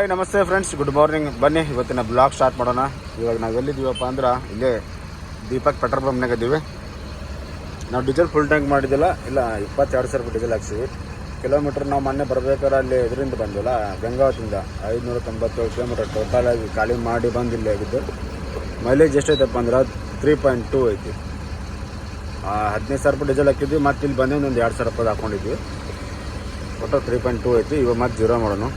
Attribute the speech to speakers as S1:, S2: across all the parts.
S1: Hi ನಮಸ್ತೆ friends good morning ಬನ್ನಿ, ಇವತ್ತಿನ ಬ್ಲಾಗ್ ಸ್ಟಾರ್ಟ್ ಮಾಡೋಣ. ಇವಾಗ ನಾವು ಎಲ್ಲಿದ್ದೀವಪ್ಪ ಅಂದ್ರೆ, ಇಲ್ಲೇ ದೀಪಕ್ ಪೆಟ್ರೋಲ್ ಪಂಪ್ನಾಗ ಇದ್ದೀವಿ ನಾವು ಡೀಸೆಲ್ ಫುಲ್ ಟ್ಯಾಂಕ್ ಮಾಡಿದ್ದಿಲ್ಲ, ಇಲ್ಲ ಇಪ್ಪತ್ತೆರಡು ಸಾವಿರ ರೂಪಾಯಿ ಡೀಸೆಲ್ ಹಾಕ್ಸಿವಿ ಕಿಲೋಮೀಟ್ರ್ ನಾವು ಮೊನ್ನೆ ಬರ್ಬೇಕಾದ್ರೆ ಅಲ್ಲಿ ಇದರಿಂದ ಬಂದಿಲ್ಲ ಗಂಗಾವತಿಂದ ಐದುನೂರ ತೊಂಬತ್ತೇಳು ಕಿಲೋಮೀಟರ್ ಟೋಟಲ್ ಆಗಿ ಖಾಲಿ ಮಾಡಿ ಬಂದು ಇಲ್ಲೇ ಆಗಿದ್ದು. ಮೈಲೇಜ್ ಎಷ್ಟೈತಪ್ಪ ಅಂದ್ರೆ ತ್ರೀ ಪಾಯಿಂಟ್ ಟೂ ಐತಿ. ಹದಿನೈದು ಸಾವಿರ ರೂಪಾಯಿ ಡೀಸೆಲ್ ಹಾಕಿದ್ವಿ ಮತ್ತೆ ಇಲ್ಲಿ ಬಂದು ಒಂದು ಎರಡು ಸಾವಿರ ರೂಪಾಯಿ ಹಾಕ್ಕೊಂಡಿದ್ವಿ ಒಟ್ಟು ತ್ರೀ ಪಾಯಿಂಟ್ ಟೂ ಐತಿ, ಇವಾಗ ಮತ್ತೆ ಜೀರೋ ಮಾಡೋಣ.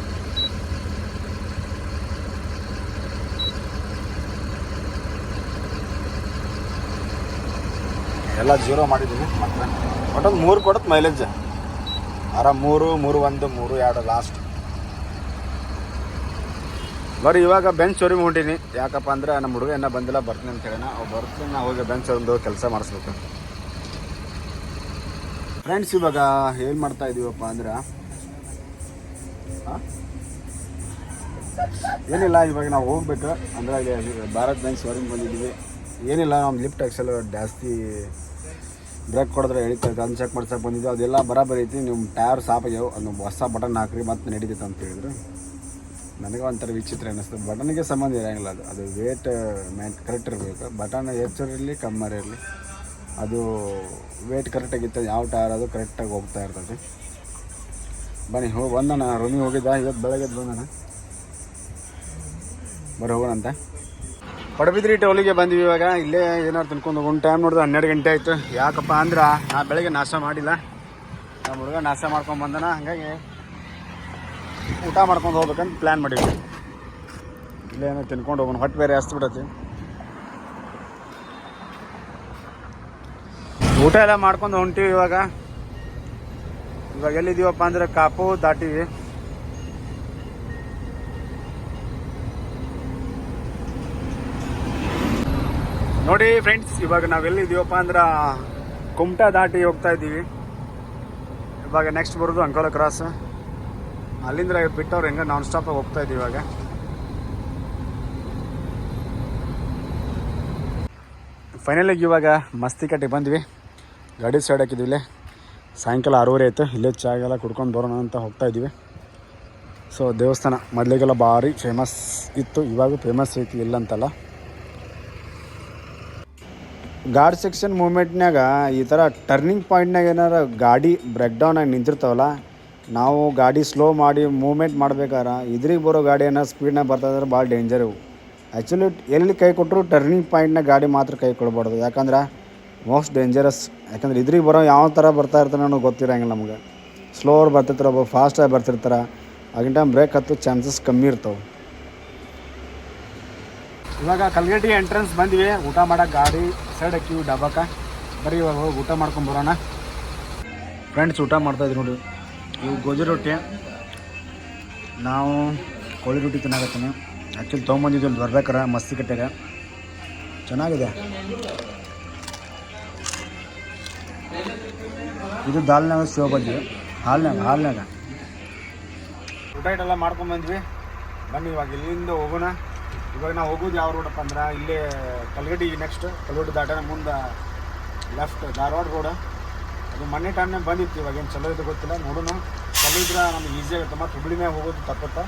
S1: ಎಲ್ಲ ಜೀರೋ ಮಾಡಿದ್ದೀನಿ ಮತ್ತೆ ಒಟ್ಟೊಂದು ಮೂರು ಕೊಡುತ್ತೆ ಮೈಲೇಜ್ ಆರಾಮ್ ಮೂರು ಮೂರು ಒಂದು, ಮೂರು ಎರಡು ಲಾಸ್ಟ್ ಬರೀ ಇವಾಗ ಬೆಂಚ್ ಸೋರಿ ಹೊಂಟೀನಿ. ಯಾಕಪ್ಪ ಅಂದ್ರೆ ನಮ್ಮ ಹುಡುಗ ಇನ್ನೂ ಬಂದಿಲ್ಲ, ಬರ್ತೀನಿ ಅಂತ ಹೇಳೋಣ ಅವ್ರು ಬರ್ತೀನಿ ನಾವು ಹೋಗಿ ಬೆಂಚ್ ಒಂದು ಕೆಲಸ ಮಾಡಿಸ್ಬೇಕು. ಫ್ರೆಂಡ್ಸ್ ಇವಾಗ ಏನು ಮಾಡ್ತಾ ಇದೀವಪ್ಪ ಅಂದ್ರೆ? ಏನಿಲ್ಲ, ಇವಾಗ ನಾವು ಹೋಗ್ಬೇಕು. ಅಂದ್ರೆ ಭಾರತ್ ಬ್ಯಾಂಕ್ ಶೋರೂಮ್ ಬಂದಿದ್ದೀವಿ. ಏನಿಲ್ಲ ನಮ್ಮ ಲಿಫ್ಟ್ ಎಕ್ಸೆಲ್ ಜಾಸ್ತಿ ಬ್ರೇಕ್ ಕೊಡಿದ್ರೆ ಎಳಿತಾರೆ ಅನ್ ಚೆಕ್ ಮಾಡ್ಸಕ್ಕೆ ಬಂದಿದ್ದು ಅದೆಲ್ಲ ಬರಾಬರಿ ಐತಿ. ನಿಮ್ಮ ಟೈರ್ ಸಾಪ್ ಆಗ್ಯಾವ ಅದು ಹೊಸ ಬಟನ್ ಹಾಕ್ರಿ, ಮತ್ತೆ ನಡೀತೈತೆ ಅಂತ ಹೇಳಿದ್ರು. ನನಗೆ ಒಂಥರ ವಿಚಿತ್ರ ಅನ್ನಿಸ್ತು ಬಟನ್ಗೆ ಸಂಬಂಧ ಇರೋಂಗಿಲ್ಲ ಅದು. ಅದು ವೇಟ್ ಮೇನ್ ಕರೆಕ್ಟ್ ಇರಬೇಕು. ಬಟನ್ ಹೆಚ್ಚಿರಲಿ ಕಮ್ಮಿ ಇರಲಿ. ಅದು ವೇಟ್ ಕರೆಕ್ಟಾಗಿತ್ತು ಯಾವ ಟೈರ್ ಅದು ಕರೆಕ್ಟಾಗಿ ಹೋಗ್ತಾ ಇರ್ತದೆ ಬನ್ನಿ, ಹೋಗಿ ಬಂದಣ್ಣ. ರೂಮಿಗೆ ಹೋಗಿದ್ದ? ಇವತ್ತು ಬೆಳಗ್ಗೆ ಬಂದಣ್ಣ. ಬಂದಣ ಹೋಗೋಣ ಹೋಗೋಣಂತೆ. ಪಡಬಿದ್ರಿ ಟೋಲಿಗೆ ಬಂದ್ವಿ ಇವಾಗ. ಇಲ್ಲೇ ಏನಾರು ತಿನ್ಕೊಂಡು ಹೋಗೋಣ ಟೈಮ್ ನೋಡಿದ್ರೆ ಹನ್ನೆರಡು ಗಂಟೆ ಆಯಿತು. ಯಾಕಪ್ಪ ಅಂದ್ರೆ ನಾ ಬೆಳಗ್ಗೆ ನಾಷ್ಟ ಮಾಡಿಲ್ಲ. ನಮ್ಮ ಹುಡುಗ ನಾಷ್ಟ ಮಾಡ್ಕೊಂಡು ಬಂದನ. ಹಾಗಾಗಿ ಊಟ ಮಾಡ್ಕೊಂಡು ಹೋಗ್ಬೇಕಂತ ಪ್ಲ್ಯಾನ್ ಮಾಡಿದ್ವಿ. ಇಲ್ಲೇ ಏನೋ ತಿನ್ಕೊಂಡು ಹೋಗೋಣ. ಹೊಟ್ಟೆ ಬೇರೆ ಹಸ್ತು ಬಿಡತ್ತಿ. ಊಟ ಎಲ್ಲ ಮಾಡ್ಕೊಂಡು ಹೊಂಟೀವಿ ಇವಾಗ. ಇವಾಗ ಎಲ್ಲಿದ್ದೀವಪ್ಪ ಅಂದ್ರೆ ಕಾಪು ದಾಟಿವಿ ನೋಡಿ ಫ್ರೆಂಡ್ಸ್ ಇವಾಗ ನಾವೆಲ್ಲಿದ್ದೀವಪ್ಪ ಅಂದ್ರೆ ಕುಮಟಾ ದಾಟಿ ಹೋಗ್ತಾ ಇದ್ದೀವಿ. ಇವಾಗ ನೆಕ್ಸ್ಟ್ ಬರೋದು ಅಂಕೋಲ ಕ್ರಾಸ್ ಅಲ್ಲಿಂದ ಬಿಟ್ಟವ್ರು ಹೆಂಗೆ ನಾನ್ ಸ್ಟಾಪ್ ಹೋಗ್ತಾ ಇದ್ದೀವಿ ಇವಾಗ. ಫೈನಲಿ ಇವಾಗ ಮಸ್ತಿ ಕಟ್ಟಿಗೆ ಬಂದ್ವಿ. ಗಾಡಿ ಸೈಡ್ ಹಾಕಿದ್ವಿ ಇಲ್ಲೇ. ಸಾಯಂಕಾಲ ಆರೂವರೆ ಆಯಿತು. ಇಲ್ಲೇ ಚಾಗೆಲ್ಲ ಕುಡ್ಕೊಂಡು ಬರೋಣ ಅಂತ ಹೋಗ್ತಾ ಇದ್ದೀವಿ. ಸೊ ದೇವಸ್ಥಾನ ಮೊದಲಿಗೆಲ್ಲ ಭಾರಿ ಫೇಮಸ್ ಇತ್ತು. ಇವಾಗ ಫೇಮಸ್ ಐತಿ ಇಲ್ಲ ಅಂತಲ್ಲ. ಗಾರ್ಡ್ ಸೆಕ್ಷನ್ ಮೂಮೆಂಟ್ನಾಗ ಈ ಥರ ಟರ್ನಿಂಗ್ ಪಾಯಿಂಟ್ನಾಗ ಏನಾರ ಗಾಡಿ ಬ್ರೇಕ್ ಆಗಿ ನಿಂತಿರ್ತಾವಲ್ಲ, ನಾವು ಗಾಡಿ ಸ್ಲೋ ಮಾಡಿ ಮೂಮೆಂಟ್ ಮಾಡ್ಬೇಕಾದ್ರೆ ಇದ್ರಿಗೆ ಬರೋ ಗಾಡಿ ಏನೋ ಸ್ಪೀಡ್ನಾಗ ಬರ್ತದಂದ್ರೆ ಭಾಳ ಡೇಂಜರ್ ಇವು. ಆ್ಯಕ್ಚುಲಿ ಎಲ್ಲಿ ಕೈ ಕೊಟ್ಟರು ಟರ್ನಿಂಗ್ ಪಾಯಿಂಟ್ನಾಗ ಗಾಡಿ ಮಾತ್ರ ಕೈ ಕೊಡ್ಬಾರ್ದು. ಯಾಕಂದ್ರೆ ಮೋಸ್ಟ್ ಡೇಂಜರಸ್ ಯಾಕಂದ್ರೆ ಇದ್ರಿಗೆ ಬರೋ ಯಾವ ಥರ ಬರ್ತಾ ಇರ್ತಾನೆ ಅನ್ನೋ ಗೊತ್ತಿರಂಗಿಲ್ಲ ನಮಗೆ. ಸ್ಲೋರ್ ಬರ್ತಿರ್ತಾರೆ, ಒಬ್ಬ ಫಾಸ್ಟಾಗಿ ಬರ್ತಿರ್ತಾರೆ. ಆಗಿನ ಟೈಮ್ ಬ್ರೇಕ್ ಹತ್ತೋ ಚಾನ್ಸಸ್ ಕಮ್ಮಿ ಇರ್ತಾವೆ. ಇವಾಗ ಕಲ್ಗಟ್ಟಿ ಎಂಟ್ರೆನ್ಸ್ ಬಂದ್ವಿ. ಊಟ ಮಾಡೋಕೆ ಗಾಡಿ ಸೈಡ್ ಹಾಕಿವಿ ಡಬ್ಬಕ್ಕ. ಬರೀ ಇವಾಗ ಹೋಗಿ ಊಟ ಮಾಡ್ಕೊಂಡು ಬರೋಣ. ಫ್ರೆಂಡ್ಸ್ ಊಟ ಮಾಡ್ತಾ ಇದ್ವಿ ನೋಡಿ. ಇವು ಗೋಜಿ ರೊಟ್ಟಿ. ನಾವು ಕೋಳಿ ರೊಟ್ಟಿ ತಿನ್ನಾಗತ್ತೀನಿ ಆ್ಯಕ್ಚುಲಿ ತೊಗೊಂಬಂದಿದ್ದು ಅಲ್ಲಿ ಬರ್ಬೇಕಾರ, ಮಸ್ತಿ ಕಟ್ಟೆಗೆ. ಚೆನ್ನಾಗಿದೆ. ಇದು ದಾಲ್ನಾಗ ಸೇವ್ ಬಂದ್ವಿ ಹಾಲ್ನಾಗ ಹಾಲ್ನಾಗ ಊಟ ಇಟ್ಟೆಲ್ಲ ಮಾಡ್ಕೊಂಬಂದ್ವಿ ಬನ್ನಿ ಇವಾಗ ಇಲ್ಲಿಂದ ಹೋಗೋಣ. ಇವಾಗ ನಾವು ಹೋಗೋದು ಯಾವ ರೋಡಪ್ಪ ಅಂದ್ರೆ ಇಲ್ಲೇ ಕಲ್ಗಡಿ ನೆಕ್ಸ್ಟ್ ಕಲ್ಗಡಿ ದಾಟನ ಮುಂದೆ ಲೆಫ್ಟ್ ಧಾರವಾಡ ರೋಡ್ ಅದು ಮೊನ್ನೆ ಟೈಮ್ನಾಗ ಬಂದಿತ್ತು, ಇವಾಗ ಏನು ಚಲೋ ಇದೆ ಗೊತ್ತಿಲ್ಲ, ನೋಡೋಣ. ಕಲಿದ್ರೆ ನಮ್ಗೆ ಈಸಿ ಆಗುತ್ತೆ, ಮತ್ತು ಹುಬ್ಳಿ ಹೋಗೋದು ತಪ್ಪತ್ತ.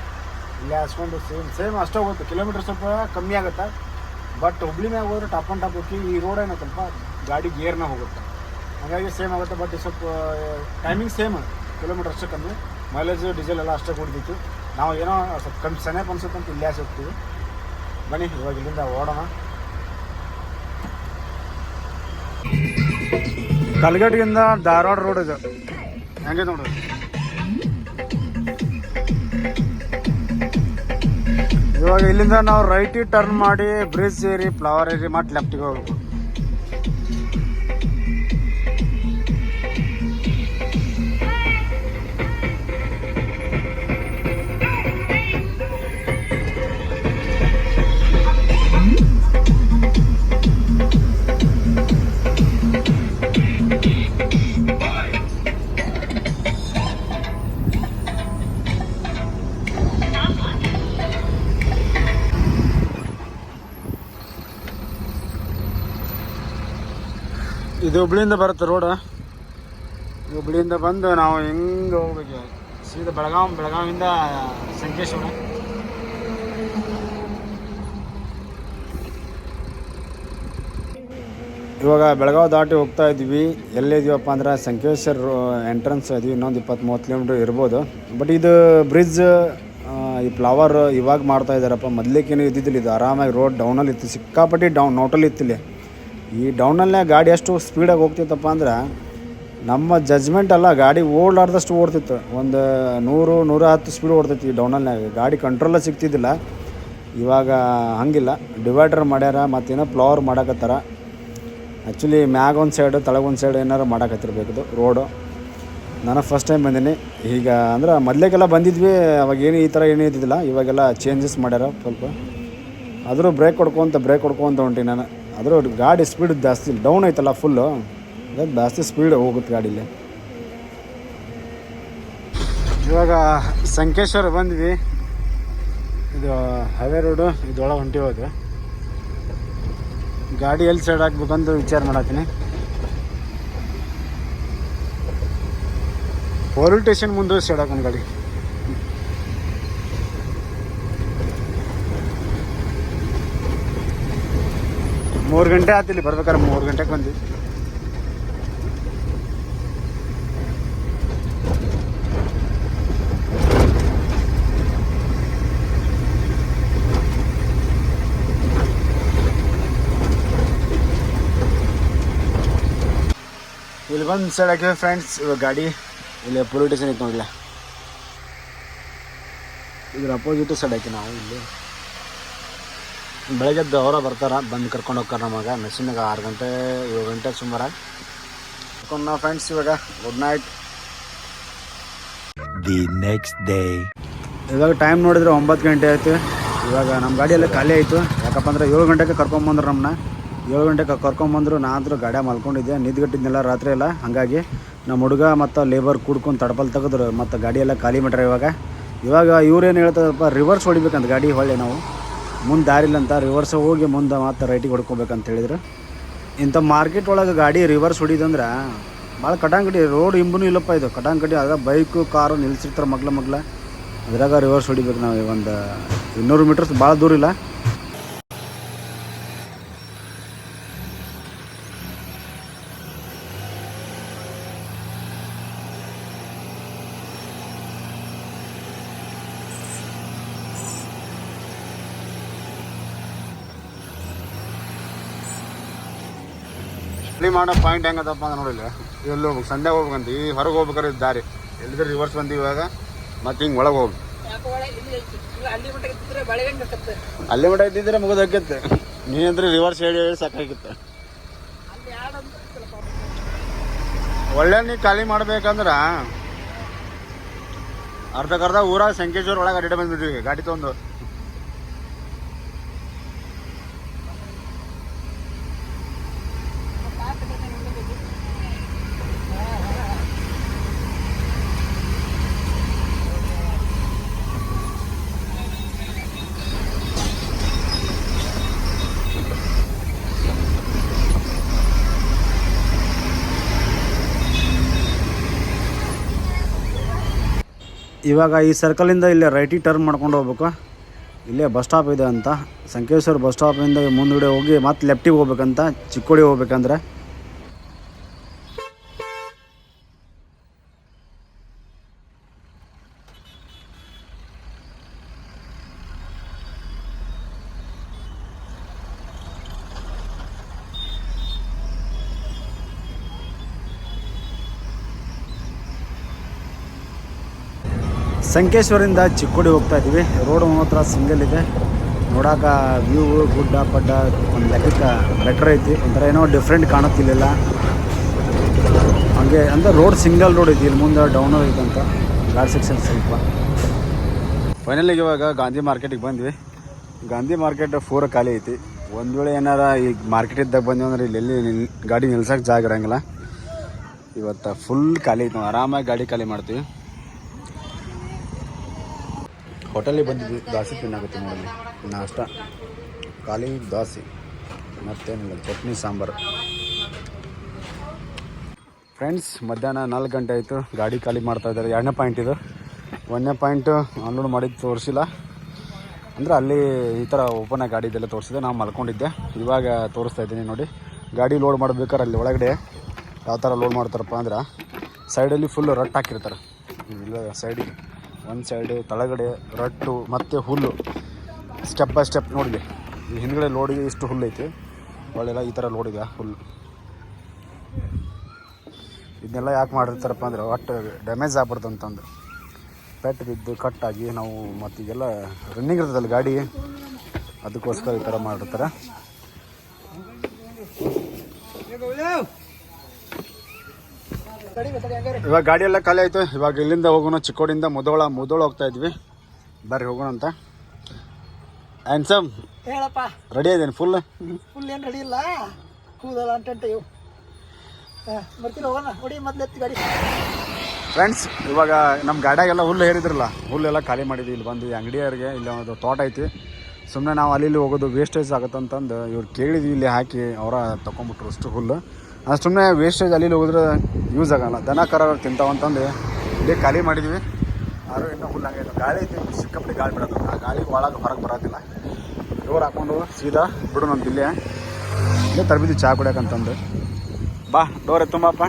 S1: ಇಲ್ಲೇ ಹಸ್ಕೊಂಡು ಸೇಮ್ ಸೇಮ್ ಅಷ್ಟೇ ಹೋಗುತ್ತೆ ಕಿಲೋಮೀಟರ್ ಸ್ವಲ್ಪ ಕಮ್ಮಿ ಆಗುತ್ತೆ. ಬಟ್ ಹುಬ್ಳಿ ಮ್ಯಾಗ ಹೋದ್ರೆ ಟಾಪ್ ಆ್ಯಂಡ್ ಟಾಪ್ ಹೋಗಿ ಈ ರೋಡ್ ಸ್ವಲ್ಪ ಗಾಡಿ ಗೇರ್ನಾಗ ಹೋಗುತ್ತೆ. ಹಾಗಾಗಿ ಸೇಮ್ ಆಗುತ್ತೆ ಬಟ್ ಸ್ವಲ್ಪ ಟೈಮಿಂಗ್ ಸೇಮ್ ಕಿಲೋಮೀಟರ್ ಅಷ್ಟೇ ಕಮ್ಮಿ. ಮೈಲೇಜ್ ಡೀಸೆಲ್ ಎಲ್ಲ ಅಷ್ಟೇ ಕೊಡ್ತಿತ್ತು ನಾವು ಏನೋ ಸ್ವಲ್ಪ ಕಮ್ಮಿ ಸನೇಪ್ ಅನ್ಸುತ್ತೆ ಅಂತ ಇಲ್ಲೇ ಹೋಗ್ತೀವಿ. ಬನ್ನಿ, ಇವಾಗ ಇಲ್ಲಿಂದ ಓಡೋಣ. ಕಲ್ಗಟ್ಟಿಗಿಂದ ಧಾರವಾಡ ರೋಡ್ ಇದು. ಹೆಂಗೆ ನೋಡ್ರಿ ಇವಾಗ ಇಲ್ಲಿಂದ ನಾವು ರೈಟಿಗೆ ಟರ್ನ್ ಮಾಡಿ ಬ್ರಿಡ್ಜ್ ಏರಿ ಫ್ಲವರ್ ಏರಿ ಮತ್ತೆ ಲೆಫ್ಟಿಗೆ ಹೋಗ್ಬೇಕು. ಇದು ಹುಬ್ಳಿಯಿಂದ ಬರುತ್ತೆ ರೋಡ ಹುಬ್ಳಿಯಿಂದ ಬಂದು ನಾವು ಹೆಂಗ ಹೋಗ್ಬೇಕು? ಸೀದಾ ಬೆಳಗಾವಿ ಬೆಳಗಾವಿಯಿಂದ ಸಂಕೇಶ್ವರ. ಇವಾಗ ಬೆಳಗಾವಿ ದಾಟಿ ಹೋಗ್ತಾ ಇದ್ವಿ ಎಲ್ಲಿದೀವಪ್ಪ ಅಂದ್ರೆ ಸಂಕೇಶ್ವರ ಎಂಟ್ರೆನ್ಸ್ ಅದು ಇನ್ನೊಂದು ಇಪ್ಪತ್ತು ಮೂವತ್ತು ಕಿಲೋಮೀಟ್ರ್ ಇರ್ಬೋದು. ಬಟ್ ಇದು ಬ್ರಿಡ್ಜ್ ಈ ಫ್ಲವರ್ ಇವಾಗ ಮಾಡ್ತಾ ಇದ್ದಾರಪ್ಪ. ಮೊದಲಿಕ್ಕೇನು ಇದ್ದಿದ್ದಿಲ್ಲ. ಇದು ಆರಾಮಾಗಿ ರೋಡ್ ಡೌನಲ್ಲಿ ಇತ್ತು. ಸಿಕ್ಕಾಪಟ್ಟಿ ಡೌನ್ ನೋಟಲ್ಲಿ ಇತ್ತಿಲ್ಲ ಈ ಡೌನಲ್ಲೇ ಗಾಡಿ ಎಷ್ಟು ಸ್ಪೀಡಾಗಿ ಹೋಗ್ತಿತ್ತಪ್ಪ ಅಂದ್ರೆ ನಮ್ಮ ಜಜ್ಮೆಂಟ್ ಅಲ್ಲ, ಗಾಡಿ ಓಡಾಡ್ದಷ್ಟು ಓಡ್ತಿತ್ತು. ಒಂದು ನೂರು ನೂರ ಹತ್ತು ಸ್ಪೀಡ್ ಓಡ್ತೈತಿ ಈ ಡೌನಲ್ನಾಗ ಗಾಡಿ ಕಂಟ್ರೋಲೇ ಸಿಗ್ತಿದ್ದಿಲ್ಲ. ಇವಾಗ ಹಂಗಿಲ್ಲ. ಡಿವೈಡರ್ ಮಾಡ್ಯಾರ, ಮತ್ತೇನೋ ಫ್ಲವರ್ ಮಾಡಕತ್ತಾರ. ಆ್ಯಕ್ಚುಲಿ ಮ್ಯಾಗ ಒಂದು ಸೈಡು ತಳಗೊಂದು ಸೈಡ್ ಏನಾರು ಮಾಡಾಕತ್ತಿರ್ಬೇಕು ರೋಡು ನಾನು ಫಸ್ಟ್ ಟೈಮ್ ಬಂದೀನಿ. ಈಗ ಅಂದ್ರೆ ಮೊದಲೇಗೆಲ್ಲ ಬಂದಿದ್ವಿ, ಅವಾಗ ಏನು ಈ ಥರ ಏನೂ ಇದ್ದಿದ್ದಿಲ್ಲ. ಇವಾಗೆಲ್ಲ ಚೇಂಜಸ್ ಮಾಡ್ಯಾರ ಸ್ವಲ್ಪ. ಆದರೂ ಬ್ರೇಕ್ ಹೊಡ್ಕೊಂತ ಬ್ರೇಕ್ ಹೊಡ್ಕೊಂತ ಹೊಂಟಿ ನಾನು. ಆದರೂ ಗಾಡಿ ಸ್ಪೀಡ್ ಜಾಸ್ತಿ ಡೌನ್ ಐತಲ್ಲ ಫುಲ್ಲು ಜಾಸ್ತಿ ಸ್ಪೀಡ್ ಹೋಗುತ್ತೆ ಗಾಡೀಲಿ. ಇವಾಗ ಸಂಕೇಶ್ವರ ಬಂದ್ವಿ. ಇದು ಹೈವೇ ರೋಡು ಇದೊಳಗೆ ಹೊಂಟಿ ಹೋದು. ಗಾಡಿ ಎಲ್ಲಿ ಸೈಡ್ ಹಾಕ್ಬೇಕಂತ ವಿಚಾರ ಮಾಡತ್ತೀನಿ. ಪೊಲೀಸ್ ಸ್ಟೇಷನ್ ಮುಂದೆ ಸೈಡ್ ಹಾಕೊಂಡು ಗಾಡಿ. ಮೂರು ಗಂಟೆ ಆತಿಲ್ಲಿ ಬರ್ಬೇಕಾದ್ರೆ ಮೂರು ಗಂಟೆಗೆ ಬಂದ್ವಿ. ಇಲ್ಲಿ ಬಂದು ಸೈಡ್ ಹಾಕಿವೆ ಫ್ರೆಂಡ್ಸ್ ಗಾಡಿ, ಇಲ್ಲಿ ಪೊಲೀಟೇಷನ್ ಇತ್ತು ನೋಡ್ಲ. ಇದ್ರ ಅಪೋಸಿಟ್ ಸೈಡ್ ಹಾಕಿ ನಾವು ಇಲ್ಲಿ. ಬೆಳಗ್ಗೆದ್ದು ಅವರ ಬರ್ತಾರ ಬಂದು ಕರ್ಕೊಂಡು ಹೋಗ್ತಾರೆ ನಮಗೆ ಮೆಷಿನ್ಗೆ ಆರು ಗಂಟೆ ಏಳು ಗಂಟೆ ಸುಮಾರು. ಕರ್ಕೊಂಡು ನಾವು ಫ್ರೆಂಡ್ಸ್ ಇವಾಗ good night
S2: the next day
S1: ಇವಾಗ ಟೈಮ್ ನೋಡಿದ್ರೆ ಒಂಬತ್ತು ಗಂಟೆ ಆಯಿತು. ಇವಾಗ ನಮ್ಮ ಗಾಡಿಯೆಲ್ಲ ಖಾಲಿ ಆಯಿತು. ಯಾಕಪ್ಪ ಅಂದ್ರೆ ಏಳು ಗಂಟೆಗೆ ಕರ್ಕೊಂಬಂದ್ರು ನಮ್ಮನ್ನ ಏಳು ಗಂಟೆಗೆ ಕರ್ಕೊಂಬಂದ್ರು ನಾ ಅಂತೂ ಗಾಡಿ ಮಲ್ಕೊಂಡಿದ್ದೆ. ನಿದ್ಗಟ್ಟಿದ್ನೆಲ್ಲ ರಾತ್ರಿ ಎಲ್ಲ. ಹಾಗಾಗಿ ನಮ್ಮ ಹುಡುಗ ಮತ್ತು ಲೇಬರ್ ಕೂಡ್ಕೊಂಡು ತಡಪಲ್ ತೆಗೆದ್ರು. ಮತ್ತು ಗಾಡಿ ಎಲ್ಲ ಖಾಲಿ ಮಾಡ್ರೆ ಇವಾಗ. ಇವಾಗ ಇವ್ರೇನು ಹೇಳ್ತಾರಪ್ಪ ರಿವರ್ಸ್ ಹೊಡಿಬೇಕಂತ ಗಾಡಿ ಹೊಳ್ಳಿ ನಾವು. ಮುಂದೆ ದಾರಿಲ್ಲ ಅಂತ ರಿವರ್ಸ್ ಹೋಗಿ ಮುಂದೆ ಮತ್ತೆ ರೈಟಿಗೆ ಹೊಡ್ಕೋಬೇಕಂತ ಹೇಳಿದ್ರು. ಇಂಥ ಮಾರ್ಕೆಟ್ ಒಳಗೆ ಗಾಡಿ ರಿವರ್ಸ್ ಹೊಡಿದಂದ್ರೆ ಭಾಳ ಕಟಾಂಗಡಿ ರೋಡ್ ಇಂಬೂ ಇಲ್ಲಪ್ಪ ಇದು. ಕಟಾಂಗಡಿ ಆಗ ಬೈಕು ಕಾರು ನಿಲ್ಸಿರ್ತಾರೆ ಮಗ್ಲ ಮಗ್ಲ. ಅದ್ರಾಗ ರಿವರ್ಸ್ ಹೊಡಿಬೇಕು ನಾವು ಒಂದು ಇನ್ನೂರು ಮೀಟರ್ಸ್ ಭಾಳ ದೂರ ಇಲ್ಲ. ಮಾಡೋ ಪಾಯಿಂಟ್ ಹೆಂಗದಪ್ಪ ಅಂತ ನೋಡಿಲ್ಲ ಎಲ್ಲಿ ಹೋಗ್ಬೇಕು. ಸಂಡೆ ಹೋಗ್ಬೇಕಂತ. ಈ ಹೊರಗೆ ಹೋಗ್ಬೇಕಾದ್ರೆ ದಾರಿ. ಎಲ್ಲಿದ್ರೆ ರಿವರ್ಸ್ ಬಂದು ಇವಾಗ ಮತ್ತೆ ಹಿಂಗೆ ಒಳಗೆ ಹೋಗಿ ಅಲ್ಲಿ ಮಟ್ಟ ಇದ್ದಿದ್ರೆ ನೀ ಅಂದ್ರೆ ರಿವರ್ಸ್ ಹೇಳಿ ಹೇಳಿ ಸಾಕಾಗಿತ್ತು. ಒಳ್ಳೆ ನೀ ಖಾಲಿ ಮಾಡ್ಬೇಕಂದ್ರ ಅರ್ಧಕ್ಕರ್ಧ ಊರಾಗ ಸಂಕೇಶ್ವರ ಒಳಗೆ ಅಡ್ಡ ಗಾಡಿ ತೊಗೊಂಡು. ಇವಾಗ ಈ ಸರ್ಕಲಿಂದ ಇಲ್ಲೇ ರೈಟಿಗೆ ಟರ್ನ್ ಮಾಡ್ಕೊಂಡು ಹೋಗ್ಬೇಕು. ಇಲ್ಲೇ ಬಸ್ ಸ್ಟಾಪ್ ಇದೆ ಅಂತ. ಸಂಕೇಶ್ವರ ಬಸ್ ಸ್ಟಾಪಿಂದ ಮುಂದುಗಡೆ ಹೋಗಿ ಮತ್ತೆ ಲೆಫ್ಟಿಗೆ ಹೋಗ್ಬೇಕಂತ, ಚಿಕ್ಕೋಡಿ ಹೋಗ್ಬೇಕಂದ್ರೆ. ಸಂಕೇಶ್ವರಿಂದ ಚಿಕ್ಕೋಡಿ ಹೋಗ್ತಾ ಇದ್ದೀವಿ. ರೋಡ್ ಮಾತ್ರ ಸಿಂಗಲ್ ಇದೆ. ನೋಡಾಕ ವ್ಯೂ ಗುಡ್ಡ, ಪಡ್ಡ ಒಂದು ಲೆಕ್ಕಕ್ಕೆ ಬೆಟ್ರ್ ಐತಿ. ಒಂಥರ ಏನೋ ಡಿಫ್ರೆಂಟ್ ಕಾಣುತ್ತಿಲ್ಲ ಹಂಗೆ ಅಂದರೆ ರೋಡ್ ಸಿಂಗಲ್ ರೋಡ್ ಐತಿ. ಇಲ್ಲಿ ಮುಂದೆ ಡೌನ್ ಐತಂತ ಗಾಡಿ ಸೆಕ್ಷನ್ ಸ್ವಲ್ಪ. ಫೈನಲಿಗೆ ಇವಾಗ ಗಾಂಧಿ ಮಾರ್ಕೆಟಿಗೆ ಬಂದ್ವಿ. ಗಾಂಧಿ ಮಾರ್ಕೆಟ್ ಫೋರ್ ಖಾಲಿ ಐತಿ. ಒಂದು ವೇಳೆ ಏನಾರ ಈ ಮಾರ್ಕೆಟ್ ಇದ್ದಾಗ ಬಂದ್ವಿ ಅಂದ್ರೆ ಇಲ್ಲಿ ಎಲ್ಲಿ ಗಾಡಿ ನಿಲ್ಸಕ್ಕೆ ಜಾಗ ಇರಂಗಿಲ್ಲ. ಇವತ್ತು ಫುಲ್ ಖಾಲಿ ಐತಿ. ನಾವು ಆರಾಮಾಗಿ ಗಾಡಿ ಖಾಲಿ ಮಾಡ್ತೀವಿ. ಹೋಟೆಲಿಗೆ ಬಂದಿದ್ದು ದೋಸೆ ತಿನ್ನಾಗುತ್ತೆ ನೋಡಲಿ ನಾಷ್ಟ, ಖಾಲಿ ದೋಸೆ, ಮತ್ತೇನಿಲ್ಲ, ಚಟ್ನಿ, ಸಾಂಬಾರು. ಫ್ರೆಂಡ್ಸ್ ಮಧ್ಯಾಹ್ನ ನಾಲ್ಕು ಗಂಟೆ ಆಯಿತು. ಗಾಡಿ ಖಾಲಿ ಮಾಡ್ತಾ ಇದ್ದಾರೆ. ಎರಡನೇ ಪಾಯಿಂಟ್ ಇದು. ಒಂದನೇ ಪಾಯಿಂಟು ಆನ್ಲೋಡ್ ಮಾಡಿದ್ದು ತೋರಿಸಿಲ್ಲ. ಅಂದರೆ ಅಲ್ಲಿ ಈ ಥರ ಓಪನ್ ಆಗಿ ಗಾಡಿ ಇದೆಲ್ಲ ತೋರಿಸಿದೆ. ನಾವು ಮಲ್ಕೊಂಡಿದ್ದೆ. ಇವಾಗ ತೋರಿಸ್ತಾ ಇದ್ದೀನಿ ನೋಡಿ. ಗಾಡಿ ಲೋಡ್ ಮಾಡ್ಬೇಕಾರೆ ಅಲ್ಲಿ ಒಳಗಡೆ ಯಾವ ಥರ ಲೋಡ್ ಮಾಡ್ತಾರಪ್ಪ ಅಂದ್ರೆ ಸೈಡಲ್ಲಿ ಫುಲ್ ರಟ್ ಹಾಕಿರ್ತಾರೆ. ಇಲ್ಲ ಸೈಡಿಗೆ ಒಂದು ಸೈಡ್ ತಳಗಡೆ ರಟ್ಟು, ಮತ್ತು ಹುಲ್ಲು. ಸ್ಟೆಪ್ ಬೈ ಸ್ಟೆಪ್ ನೋಡಿದೆ. ಈ ಹಿಂದ್ಗಡೆ ಲೋಡಿಗೆ ಇಷ್ಟು ಹುಲ್ಲು ಐತಿ. ಒಳ್ಳೆಲ್ಲ ಈ ಥರ ಲೋಡಿದೆ ಹುಲ್ಲು. ಇದನ್ನೆಲ್ಲ ಯಾಕೆ ಮಾಡಿರ್ತಾರಪ್ಪ ಅಂದ್ರೆ, ಒಟ್ಟು ಡ್ಯಾಮೇಜ್ ಆಗ್ಬಾರ್ದು ಅಂತಂದು. ಪೆಟ್ಟು ಬಿದ್ದು ಕಟ್ಟಾಗಿ ನಾವು ಮತ್ತು ಈಗೆಲ್ಲ ರನ್ನಿಂಗ್ ಇರ್ತದಲ್ಲ ಗಾಡಿ, ಅದಕ್ಕೋಸ್ಕರ ಈ ಥರ ಮಾಡಿರ್ತಾರೆ. ಇವಾಗ ಗಾಡಿ ಎಲ್ಲ ಖಾಲಿ ಆಯ್ತು. ಇವಾಗ ಇಲ್ಲಿಂದ ಹೋಗೋಣ ಚಿಕ್ಕೋಡಿಂದ ಮುದೋಳ ಮುದೋಳ ಹೋಗ್ತಾ ಇದ್ವಿ. ಬರ್ರಿ ಹೋಗೋಣ ಅಂತ. ಆ್ಯನ್ಸಮ್
S2: ಹೇಳಪ್ಪ.
S1: ರೆಡಿ ಇದ್ದೀನಿ ಫುಲ್
S2: ಫುಲ್ ಏನು ರೆಡಿ ಇಲ್ಲ. ಕೂದಲ್ಲ ಅಂತ ಇವು. ಹೋಗೋಣ? ಹೊಡಿ ಮೊದ್ಲು ಎತ್ತಿ ಗಾಡಿ.
S1: ಫ್ರೆಂಡ್ಸ್ ಇವಾಗ ನಮ್ಮ ಗಾಡಿಯಾಗೆಲ್ಲ ಹುಲ್ಲು ಹೇರಿದ್ರಲ್ಲ ಹುಲ್ಲೆಲ್ಲ ಖಾಲಿ ಮಾಡಿದ್ವಿ. ಇಲ್ಲಿ ಬಂದು ಈ ಅಂಗಡಿಯವ್ರಿಗೆ ಇಲ್ಲಿ ಒಂದು ತೋಟ ಐತಿ. ಸುಮ್ಮನೆ ನಾವು ಅಲ್ಲಿ ಇಲ್ಲಿ ಹೋಗೋದು ವೇಸ್ಟೇಜ್ ಆಗುತ್ತಂತಂದು ಇವ್ರು ಕೇಳಿದ್ವಿ ಇಲ್ಲಿ ಹಾಕಿ ಅವರ ತೊಗೊಂಬಿಟ್ರು ಅಷ್ಟು ಹುಲ್ಲು. ಅದು ಸುಮ್ಮನೆ ವೇಸ್ಟೇಜ್ ಅಲ್ಲಿ ಹೋಗಿದ್ರೆ ಯೂಸ್ ಆಗೋಲ್ಲ. ದನ ಕರ ತಿಂತಾವಂತಂದು ಇಲ್ಲೇ ಖಾಲಿ ಮಾಡಿದ್ವಿ. ಆದರೂ ಇನ್ನೂ ಹುಲ್ಲಂಗೆ ಇಲ್ಲ. ಗಾಳಿ ಸಿಕ್ಕಾಪಟ್ಟೆ ಗಾಳಿ ಬಿಡೋದು ಆ ಗಾಳಿ ಒಳಗೆ ಹೊರಗೆ ಬರೋದಿಲ್ಲ ಡೋರ್ ಹಾಕೊಂಡು ಸೀದಾ ಬಿಡು ನಮ್ಮ ಇಲ್ಲೇ. ಇಲ್ಲೇ ತರಬಿದ್ವಿ ಚಹಾ ಕುಡಿಯೋಕಂತಂದು ಬಾ, ಡೋರ್ ತುಂಬಪ್ಪ.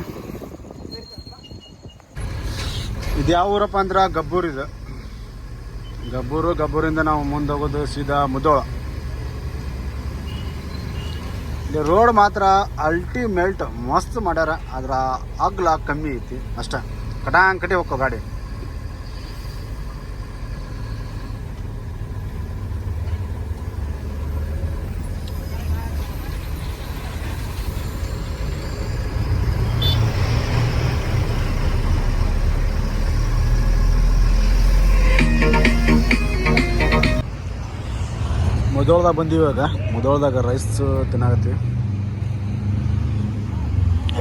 S1: ಇದು ಯಾವ ಊರಪ್ಪ ಅಂದ್ರೆ? ಗಬ್ಬೂರು ಇದು. ಗಬ್ಬೂರು, ಗಬ್ಬೂರಿಂದ ನಾವು ಮುಂದೆ ಹೋಗೋದು ಸೀದಾ ಮುದೋಳ. ಇಲ್ಲಿ ರೋಡ್ ಮಾತ್ರ ಅಲ್ಟಿಮೇಟ್ ಮಸ್ತ್ ಮಾಡ್ಯಾರ. ಅದ್ರ ಅಗ್ಲ ಕಮ್ಮಿ ಐತಿ. ಅಷ್ಟೇ. ಕಟಾಂಗ್ ಕಟಿ ಹೋಗೋ ಗಾಡಿ. ಮುದೋಳದಾಗ ಬಂದೀವಿ ಇವಾಗ. ಮುದೋಳದಾಗ ರೈಸ್ ತಿನ್ನಾಗತ್ತೀವಿ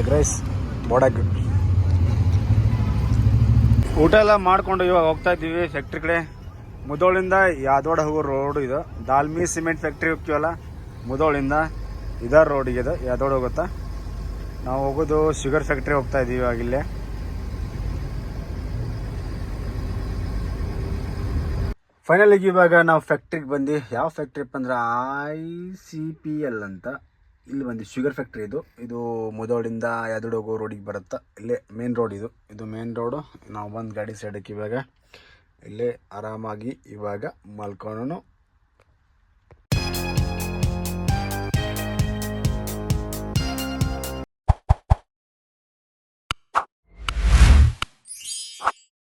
S1: ಎಗ್ ರೈಸ್ ಬೋಡಾಗ್ ಊಟ ಎಲ್ಲ ಮಾಡ್ಕೊಂಡು ಇವಾಗ ಹೋಗ್ತಾ ಇದ್ದೀವಿ ಫ್ಯಾಕ್ಟ್ರಿ ಕಡೆ. ಮುದೋಳಿಂದ ಯಾದೋಡ ಹೋಗೋ ರೋಡ್ ಇದು. ದಾಲ್ಮಿ ಸಿಮೆಂಟ್ ಫ್ಯಾಕ್ಟ್ರಿ ಹೋಗ್ತೀವಲ್ಲ, ಮುದೋಳಿಂದ ಇದಾರ ರೋಡಿಗೆ ಇದು ಯಾದೋಡ ಹೋಗುತ್ತಾ ನಾವು ಹೋಗೋದು ಶುಗರ್ ಫ್ಯಾಕ್ಟ್ರಿ ಹೋಗ್ತಾ ಇದ್ದೀವಿ ಇವಾಗ ಇಲ್ಲೇ ಫೈನಲಿ ಇವಾಗ ನಾವು ಫ್ಯಾಕ್ಟ್ರಿಗೆ ಬಂದು ಯಾವ ಫ್ಯಾಕ್ಟ್ರಿ ಅಂದ್ರೆ ಐ ಸಿ ಪಿ ಎಲ್ ಅಂತ. ಇಲ್ಲಿ ಬಂದು ಶುಗರ್ ಫ್ಯಾಕ್ಟ್ರಿ ಇದು. ಇದು ಮುದೋಡಿಂದ ಯಾದೋಡ್ ರೋಡಿಗೆ ಬರುತ್ತಾ. ಇಲ್ಲೇ ಮೇನ್ ರೋಡ್ ಇದು. ಇದು ಮೇನ್ ರೋಡು ನಾವು ಬಂದು ಗಾಡಿ ಸೈಡಕ್ಕೆ ಇವಾಗ. ಇಲ್ಲೇ ಆರಾಮಾಗಿ ಇವಾಗ ಮಲ್ಕೊಂಡು